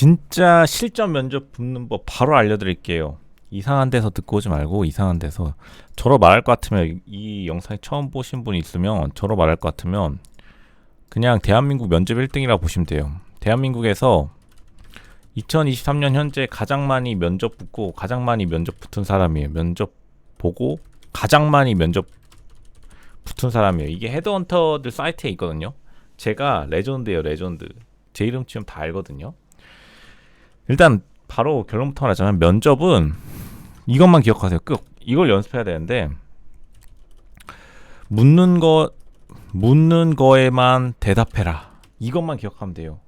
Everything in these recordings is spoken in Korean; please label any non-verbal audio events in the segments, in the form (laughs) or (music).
진짜 실전 면접 붙는 법 바로 알려드릴게요. 이상한 데서 듣고 오지 말고 이상한 데서 저로 말할 것 같으면 이 영상 처음 보신 분이 있으면 저로 말할 것 같으면 그냥 대한민국 면접 1등이라 보시면 돼요. 대한민국에서 2023년 현재 가장 많이 면접 붙고 가장 많이 면접 붙은 사람이에요. 면접 보고 가장 많이 면접 붙은 사람이에요. 이게 헤드헌터들 사이트에 있거든요. 제가 레전드예요, 레전드. 제 이름 치면 다 알거든요. 일단 바로 결론부터 말하자면 면접은 이것만 기억하세요. 끝. 이걸 연습해야 되는데 묻는 거 묻는 거에만 대답해라. 이것만 기억하면 돼요.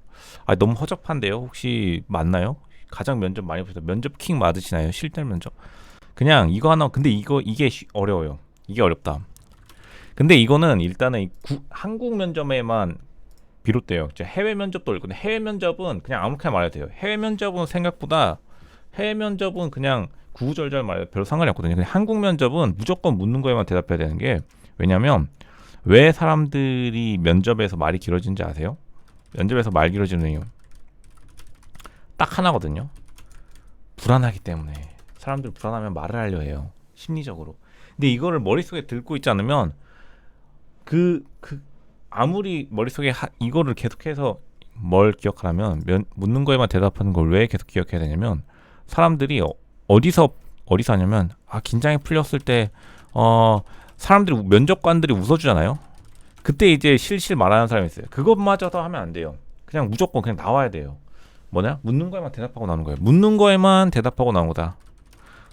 아 너무 허접한데요. 혹시 맞나요? 가장 면접 많이 보세요. 면접 킹 맞으시나요? 실전 면접. 그냥 이거 하나 근데 이거 이게 쉬- 어려워요. 이게 어렵다. 근데 이거는 일단은 이 구- 한국 면접에만 비롯돼요. 이제 해외 면접도 있고 해외 면접은 그냥 아무렇게나 말해도 돼요. 해외 면접은 생각보다 해외 면접은 그냥 구구절절 말해도 별로 상관이 없거든요. 근데 한국 면접은 무조건 묻는 거에만 대답해야 되는 게 왜냐면 왜 사람들이 면접에서 말이 길어지는지 아세요? 면접에서 말 길어지는 이유 딱 하나거든요. 불안하기 때문에 사람들 불안하면 말을 하려 해요. 심리적으로. 근데 이거를 머릿속에 들고 있지 않으면 그, 그, 아무리 머릿속에 하, 이거를 계속해서 뭘 기억하라면 면, 묻는 거에만 대답하는 걸 왜 계속 기억해야 되냐면 사람들이 어, 어디서 어디서 하냐면 아 긴장이 풀렸을 때 어 사람들이 면접관들이 웃어주잖아요. 그때 이제 실실 말하는 사람이 있어요. 그것마저도 하면 안 돼요. 그냥 무조건 그냥 나와야 돼요. 뭐냐? 묻는 거에만 대답하고 나오는 거예요. 묻는 거에만 대답하고 나오는 거다.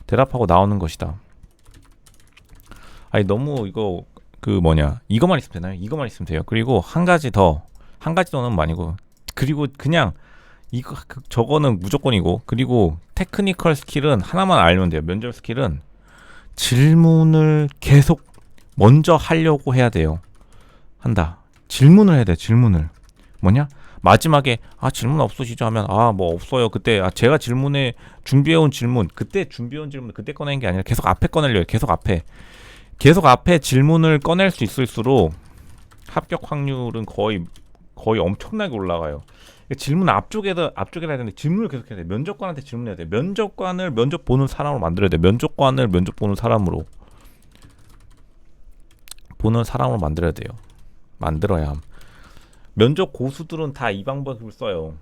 대답하고 나오는 것이다. 아니 너무 이거 그 뭐냐 이거만 있으면 되나요? 이거만 있으면 돼요. 그리고 한 가지 더 한 가지 더는 아니고 그리고 그냥 이거 그, 저거는 무조건이고 그리고 테크니컬 스킬은 하나만 알면 돼요. 면접 스킬은 질문을 계속 먼저 하려고 해야 돼요. 한다. 질문을 해야 돼. 질문을 뭐냐? 마지막에 아 질문 없으시죠 하면 아 뭐 없어요. 그때 아 제가 질문에 준비해온 질문 그때 준비해온 질문 그때 꺼낸 게 아니라 계속 앞에 꺼내려요. 계속 앞에 계속 앞에 질문을 꺼낼 수 있을수록 합격 확률은 거의 거의 엄청나게 올라가요. 질문 앞쪽에다 앞쪽에다 해야 되는데 질문을 계속 해야 돼. 면접관한테 질문해야 돼. 면접관을 면접 보는 사람으로 만들어야 돼. 면접관을 면접 보는 사람으로 보는 사람으로 만들어야 돼요. 만들어야 함. 면접 고수들은 다 이 방법을 써요.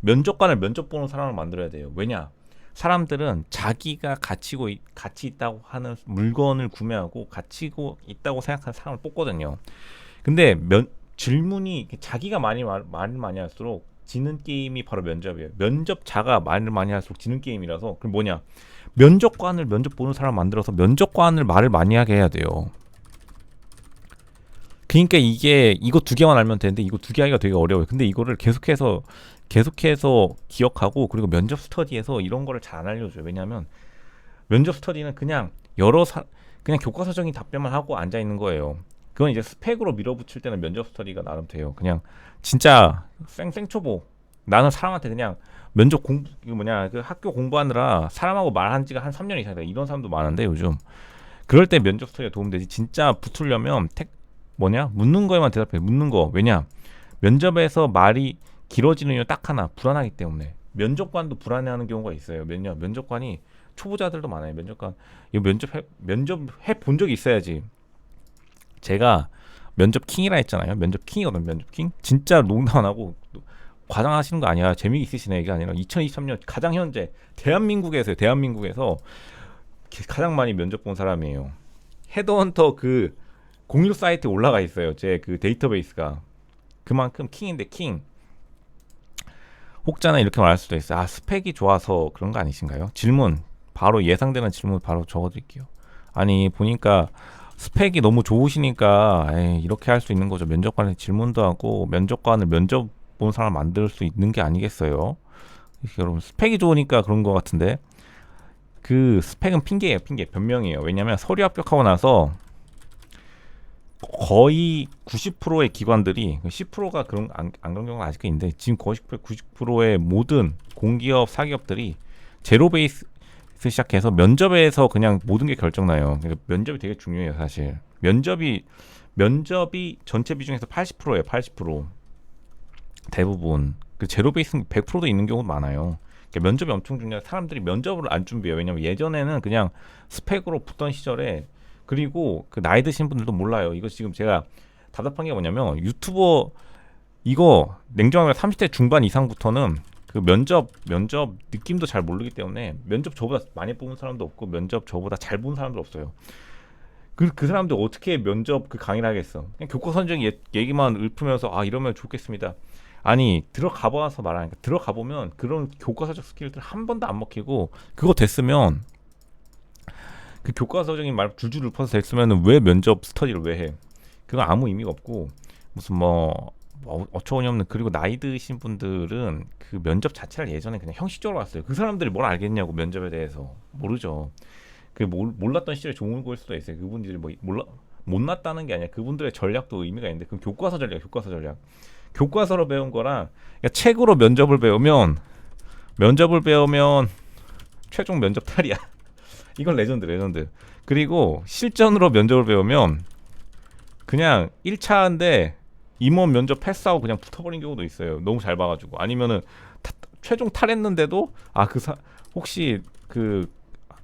면접관을 면접 보는 사람을 만들어야 돼요. 왜냐? 사람들은 자기가 가치고 있- 가치 있다고 하는 물건을 구매하고 가치고 있다고 생각하는 사람을 뽑거든요. 근데 면 질문이 자기가 많이 말, 말을 많이 할수록 지는 게임이 바로 면접이에요. 면접자가 말을 많이 할수록 지는 게임이라서 그럼 뭐냐? 면접관을 면접 보는 사람 만들어서 면접관을 말을 많이 하게 해야 돼요. 그러니까 이게 이거 두 개만 알면 되는데 이거 두 개 하기가 되게 어려워요. 근데 이거를 계속해서 계속해서 기억하고 그리고 면접 스터디에서 이런 거를 잘 안 알려줘요. 왜냐하면 면접 스터디는 그냥 여러 사 그냥 교과서적인 답변만 하고 앉아 있는 거예요. 그건 이제 스펙으로 밀어붙일 때는 면접 스터디가 나름 돼요. 그냥 진짜 쌩쌩초보. 나는 사람한테 그냥 면접 그 뭐냐 그 학교 공부하느라 사람하고 말한 지가 한 3년 이상이다. 이런 사람도 많은데 요즘 그럴 때 면접 스터디가 도움되지. 진짜 붙으려면 택 뭐냐 묻는 거에만 대답해. 묻는 거 왜냐 면접에서 말이 길어지는 이유 딱 하나 불안하기 때문에 면접관도 불안해하는 경우가 있어요. 왜냐 면접관이 초보자들도 많아요. 면접관 이거 면접 해 면접 해 본 적이 있어야지. 제가 면접 킹이라 했잖아요. 면접 킹이거든. 면접 킹. 진짜 농담 안 하고 과장하시는 거 아니야. 재미 있으시네 이게 아니라 2023년 가장 현재 대한민국에서 대한민국에서 가장 많이 면접 본 사람이에요. 헤드헌터 그 공유 사이트에 올라가 있어요. 제 그 데이터베이스가 그만큼 킹인데 킹. 혹자는 이렇게 말할 수도 있어요. 아 스펙이 좋아서 그런 거 아니신가요? 질문 바로 예상되는 질문 바로 적어드릴게요. 아니 보니까 스펙이 너무 좋으시니까 에이, 이렇게 할 수 있는 거죠. 면접관에 질문도 하고 면접관을 면접 본 사람 만들 수 있는 게 아니겠어요? 여러분 스펙이 좋으니까 그런 것 같은데 그 스펙은 핑계예요, 핑계 변명이에요. 왜냐하면 서류 합격하고 나서 거의 90%의 기관들이 10%가 그런 안, 안 그런 경우가 아직도 있는데 지금 거의 10% 90%의 모든 공기업 사기업들이 제로 베이스 시작해서 면접에서 그냥 모든 게 결정나요. 그러니까 면접이 되게 중요해요, 사실. 면접이 면접이 전체 비중에서 80%예요, 80%. 대부분 그 제로 베이스 100%도 있는 경우도 많아요. 그러니까 면접이 엄청 중요해. 사람들이 면접을 안 준비해요. 왜냐면 예전에는 그냥 스펙으로 붙던 시절에 그리고 그 나이 드신 분들도 몰라요. 이거 지금 제가 답답한 게 뭐냐면 유튜버 이거 냉정하게 30대 중반 이상부터는 그 면접 면접 느낌도 잘 모르기 때문에 면접 저보다 많이 뽑은 사람도 없고 면접 저보다 잘 본 사람도 없어요. 그, 그 사람들 어떻게 면접 그 강의를 하겠어? 그냥 교과 선정 예, 얘기만 읊으면서 아 이러면 좋겠습니다. 아니 들어가 봐서 말하니까 들어가 보면 그런 교과서적 스킬들 한 번도 안 먹히고 그거 됐으면 그 교과서적인 말 줄줄 읊어서 됐으면 왜 면접 스터디를 왜 해? 그건 아무 의미가 없고 무슨 뭐, 뭐 어처구니 없는 그리고 나이 드신 분들은 그 면접 자체를 예전에 그냥 형식적으로 왔어요. 그 사람들이 뭘 알겠냐고 면접에 대해서 모르죠. 그 몰, 몰랐던 시절에 좋은 걸 수도 있어요. 그분들이 뭐 몰라 못났다는 게 아니라 그분들의 전략도 의미가 있는데 그 교과서 전략, 교과서 전략. 교과서로 배운 거랑 그러니까 책으로 면접을 배우면 면접을 배우면 최종 면접 탈이야. 이건 레전드 레전드. 그리고 실전으로 면접을 배우면 그냥 1차인데 임원 면접 패스하고 그냥 붙어버린 경우도 있어요. 너무 잘 봐가지고 아니면은 타, 최종 탈했는데도 아 그 사 혹시 그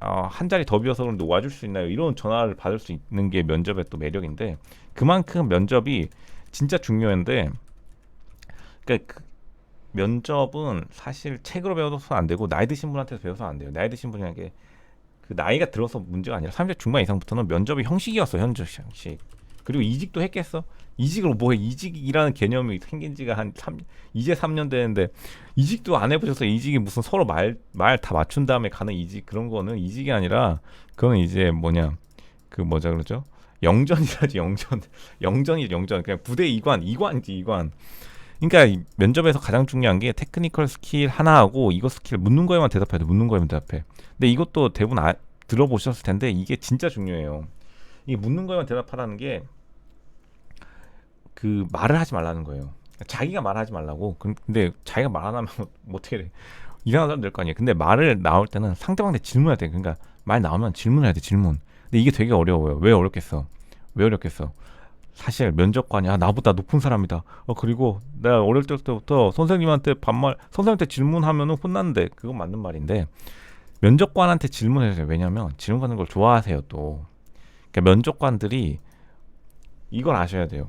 어, 한 자리 더 비어서 그런데 와줄 수 있나요? 이런 전화를 받을 수 있는 게 면접의 또 매력인데 그만큼 면접이 진짜 중요한데 그러니까 그 면접은 사실 책으로 배워서 안 되고 나이 드신 분한테서 배워서 안 돼요. 나이 드신 분에게 그 나이가 들어서 문제가 아니라 30대 중반 이상부터는 면접이 형식이었어 현재 형식. 그리고 이직도 했겠어? 이직을 뭐해? 이직이라는 개념이 생긴 지가 한 3, 이제 3년 되는데 이직도 안 해보셔서 이직이 무슨 서로 말 말 다 맞춘 다음에 가는 이직 그런 거는 이직이 아니라 그거는 이제 뭐냐 그 뭐자 그러죠? 영전이라지 영전 (laughs) 영전이 영전 그냥 부대 이관 이관이지 이관 그러니까 이 면접에서 가장 중요한 게 테크니컬 스킬 하나하고 이거 스킬 묻는 거에만 대답해야 돼 묻는 거에만 대답해 근데 이것도 대부분 아, 들어보셨을 텐데 이게 진짜 중요해요 이 묻는 거에만 대답하라는 게 그 말을 하지 말라는 거예요. 그러니까 자기가 말하지 말라고. 그- 근데 자기가 말 안 하면 (laughs) 뭐 어떻게 돼? 이상한 사람 될 거 아니에요. 근데 말을 나올 때는 상대방한테 질문해야 돼. 그러니까 말 나오면 질문해야 돼. 질문. 근데 이게 되게 어려워요. 왜 어렵겠어? 왜 어렵겠어? 사실 면접관이 아 나보다 높은 사람이다. 어 그리고 내가 어릴 때부터 선생님한테 반말 선생님한테 질문하면은 혼났는데 그건 맞는 말인데 면접관한테 질문해야 돼요. 왜냐면 질문하는 걸 좋아하세요 또. 그러니까 면접관들이 이걸 아셔야 돼요.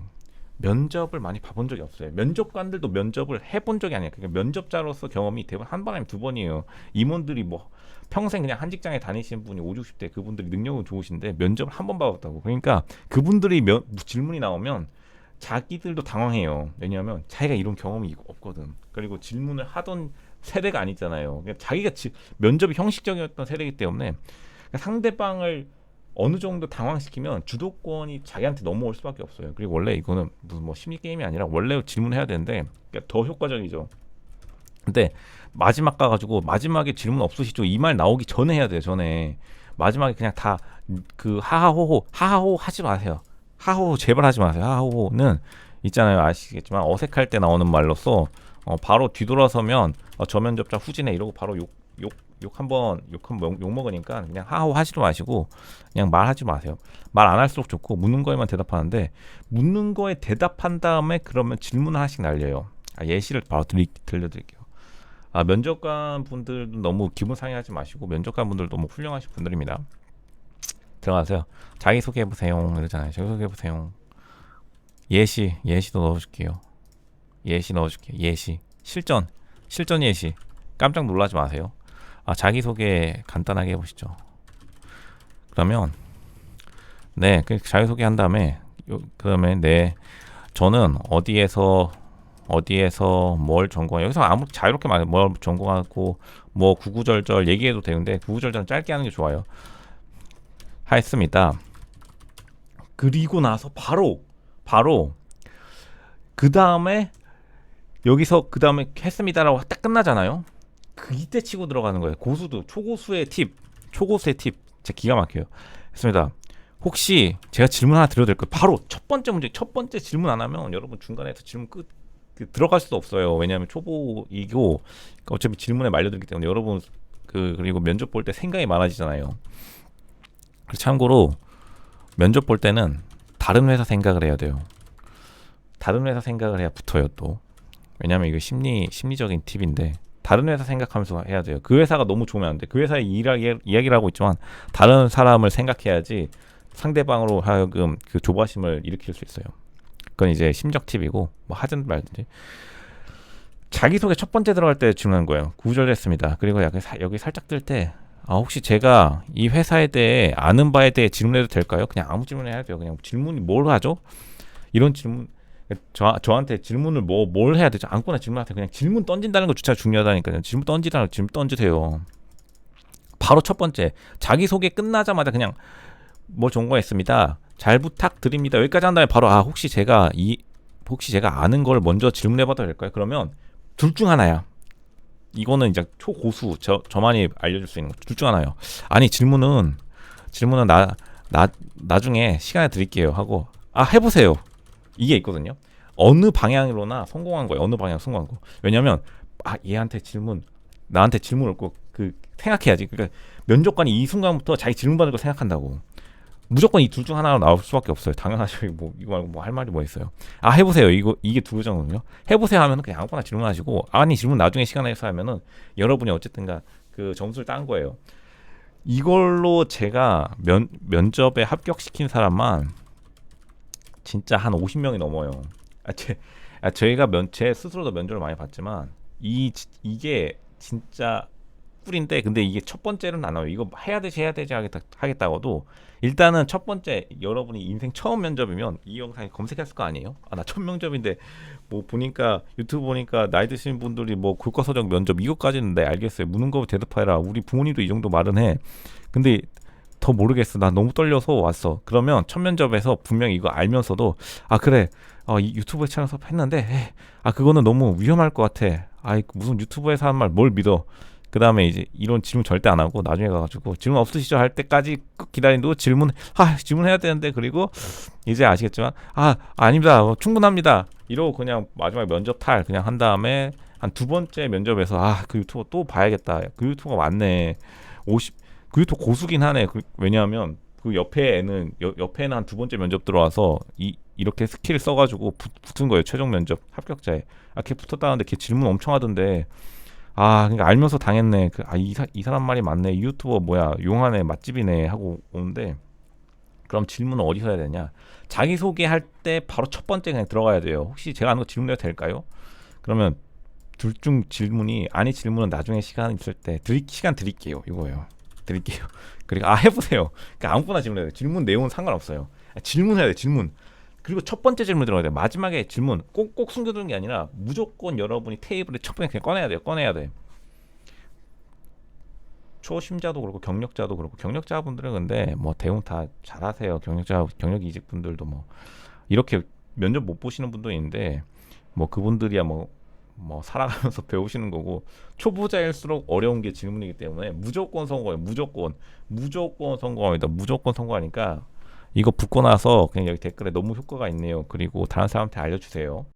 면접을 많이 봐본 적이 없어요. 면접관들도 면접을 해본 적이 아니에요. 그러니까 면접자로서 경험이 대부분 한번 아니면 두 번이에요. 임원들이 뭐 평생 그냥 한 직장에 다니신 분이 5, 60대 그분들이 능력은 좋으신데 면접을 한번 봐봤다고. 그러니까 그분들이 면, 질문이 나오면 자기들도 당황해요. 왜냐하면 자기가 이런 경험이 없거든. 그리고 질문을 하던 세대가 아니잖아요. 그러니까 자기가 지, 면접이 형식적이었던 세대이기 때문에 그러니까 상대방을 어느 정도 당황시키면 주도권이 자기한테 넘어올 수밖에 없어요. 그리고 원래 이거는 무슨 뭐 심리 게임이 아니라 원래 질문해야 되는데 그러니까 더 효과적이죠. 근데 마지막 가가지고 마지막에 질문 없으시죠? 이 말 나오기 전에 해야 돼요. 전에 마지막에 그냥 다 그 하하호호 하하호 하지 마세요. 하하호 제발 하지 마세요. 하하호는 있잖아요. 아시겠지만 어색할 때 나오는 말로써 어, 바로 뒤돌아서면 어, 저 면접자 후진해 이러고 바로 욕 욕 욕 한번 욕 한번 욕 먹으니까 그냥 하하호 하지도 마시고 그냥 말하지 마세요. 말 안 할수록 좋고 묻는 거에만 대답하는데 묻는 거에 대답한 다음에 그러면 질문 하나씩 날려요. 아, 예시를 바로 들리, 들려드릴게요. 아, 면접관 분들도 너무 기분 상해하지 마시고 면접관 분들 너무 훌륭하신 분들입니다. 들어가세요. 자기 소개해 보세요. 이러잖아요. 자기 소개해 보세요. 예시 예시도 넣어줄게요. 예시 넣어줄게요. 예시 실전 실전 예시 깜짝 놀라지 마세요. 아 자기 소개 간단하게 해보시죠. 그러면 네, 그 자기 소개 한 다음에 요, 그다음에 네 저는 어디에서 어디에서 뭘 전공 여기서 아무 자유롭게 말해 뭘 전공하고 뭐 구구절절 얘기해도 되는데 구구절절 짧게 하는 게 좋아요. 했습니다. 그리고 나서 바로 바로 그 다음에 여기서 그 다음에 했습니다라고 딱 끝나잖아요. 그 이때 치고 들어가는 거예요. 고수도 초고수의 팁, 초고수의 팁, 진짜 기가 막혀요. 했습니다. 혹시 제가 질문 하나 드려도 될까요? 바로 첫 번째 문제, 첫 번째 질문 안 하면 여러분 중간에서 질문 끝 그, 들어갈 수도 없어요. 왜냐하면 초보이고 어차피 질문에 말려들기 때문에 여러분 그 그리고 면접 볼 때 생각이 많아지잖아요. 참고로 면접 볼 때는 다른 회사 생각을 해야 돼요. 다른 회사 생각을 해야 붙어요 또. 왜냐면 이거 심리 심리적인 팁인데 다른 회사 생각하면서 해야 돼요. 그 회사가 너무 좋으면 안 돼. 그 회사에 이야기, 이야기를 하고 있지만 다른 사람을 생각해야지 상대방으로 하여금 그 조바심을 일으킬 수 있어요. 그건 이제 심적 팁이고 뭐 하든 말든지 자기소개 첫 번째 들어갈 때 질문한 거예요. 구절했습니다. 그리고 여기, 사- 여기 살짝 뜰 때 아, 혹시 제가 이 회사에 대해 아는 바에 대해 질문해도 될까요? 그냥 아무 질문 해야 돼요. 그냥 질문이 뭘 하죠? 이런 질문 저, 저한테 질문을 뭐 뭘 해야 되죠? 아무거나 질문하세요. 그냥 질문 던진다는 것조차 중요하다니까요. 질문 던지라는 거 질문 던지세요. 바로 첫 번째 자기 소개 끝나자마자 그냥 뭐 좋은 거 했습니다. 잘 부탁드립니다. 여기까지 한 다음에 바로 아 혹시 제가 이 혹시 제가 아는 걸 먼저 질문해봐도 될까요? 그러면 둘 중 하나야. 이거는 이제 초고수 저 저만이 알려줄 수 있는 거. 둘중 하나요. 아니 질문은 질문은 나 나 나중에 시간을 드릴게요 하고 아 해보세요. 이게 있거든요. 어느 방향으로나 성공한 거예요. 어느 방향 성공한 거. 왜냐면 아 얘한테 질문 나한테 질문을 꼭 그 생각해야지. 그러니까 면접관이 이 순간부터 자기 질문 받을 거 생각한다고. 무조건 이 둘 중 하나로 나올 수밖에 없어요. 당연하죠. 뭐 이거 말고 뭐 할 말이 뭐 있어요. 아 해보세요. 이거 이게 두 교정은요. 해보세요 하면은 그냥 아무거나 질문하시고 아니 질문 나중에 시간 내서 하면은 여러분이 어쨌든가 그 점수를 딴 거예요. 이걸로 제가 면 면접에 합격시킨 사람만 진짜 한 50명이 넘어요. 아, 제, 아 저희가 면, 제 스스로도 면접을 많이 봤지만 이 지- 이게 진짜 꿀인데 근데 이게 첫 번째는 안 와요. 이거 해야 되지 해야 되지 하겠다 하겠다고도 일단은 첫 번째 여러분이 인생 처음 면접이면 이 영상에 검색했을 거 아니에요? 아 나 첫 면접인데 뭐 보니까 유튜브 보니까 나이 드신 분들이 뭐 교과서적 면접 이것까지는 네 알겠어요. 묻는 거 대답해라. 우리 부모님도 이 정도 말은 해. 근데 더 모르겠어. 나 너무 떨려서 왔어. 그러면 첫 면접에서 분명히 이거 알면서도 아 그래 어, 이 유튜브에 채널 했는데 에이, 아 그거는 너무 위험할 것 같아. 아이 무슨 유튜브에서 하는 말뭘 믿어? 그 다음에 이제 이런 질문 절대 안 하고 나중에 가가지고 질문 없으시죠? 할 때까지 끝 기다리고 질문 아 질문해야 되는데 그리고 이제 아시겠지만 아 아닙니다. 어, 충분합니다. 이러고 그냥 마지막 면접 탈 그냥 한 다음에 한 두 번째 면접에서 아 그 유튜버 또 봐야겠다. 그 유튜버가 맞네. 50그 유튜버 고수긴 하네. 그, 왜냐하면 그 옆에 애는 여, 옆에는 한 두 번째 면접 들어와서 이 이렇게 스킬 써가지고 붙, 붙은 거예요. 최종 면접 합격자에. 아걔 붙었다는데 걔 질문 엄청 하던데 아 그러니까 알면서 당했네. 그 아이 이 사람 말이 맞네. 이 유튜버 뭐야? 용하네. 맛집이네. 하고 오는데 그럼 질문은 어디서 해야 되냐? 자기 소개할 때 바로 첫 번째 그냥 들어가야 돼요. 혹시 제가 아는 거 질문해도 될까요? 그러면 둘 중 질문이 아니 질문은 나중에 시간 있을 때 드리, 시간 드릴게요. 이거예요. 드릴게요. (laughs) 그리고 아 해보세요. 그러니까 아무거나 질문해요. 질문 내용은 상관없어요. 아, 질문해야 돼 질문 그리고 첫 번째 질문 들어가야 돼 마지막에 질문. 꼭꼭 숨겨두는 게 아니라 무조건 여러분이 테이블에 첫 번째 그냥 꺼내야 돼요. 꺼내야 돼. 초심자도 그렇고 경력자도 그렇고 경력자분들은 근데 뭐 대응 다 잘하세요. 경력자 경력 이직 분들도 뭐 이렇게 면접 못 보시는 분도 있는데 뭐 그분들이야 뭐뭐 살아가면서 (laughs) 배우시는 거고 초보자일수록 어려운 게 질문이기 때문에 무조건 성공해요. 무조건. 무조건 성공합니다. 무조건 성공하니까 이거 붙고 나서 그냥 여기 댓글에 너무 효과가 있네요. 그리고 다른 사람한테 알려주세요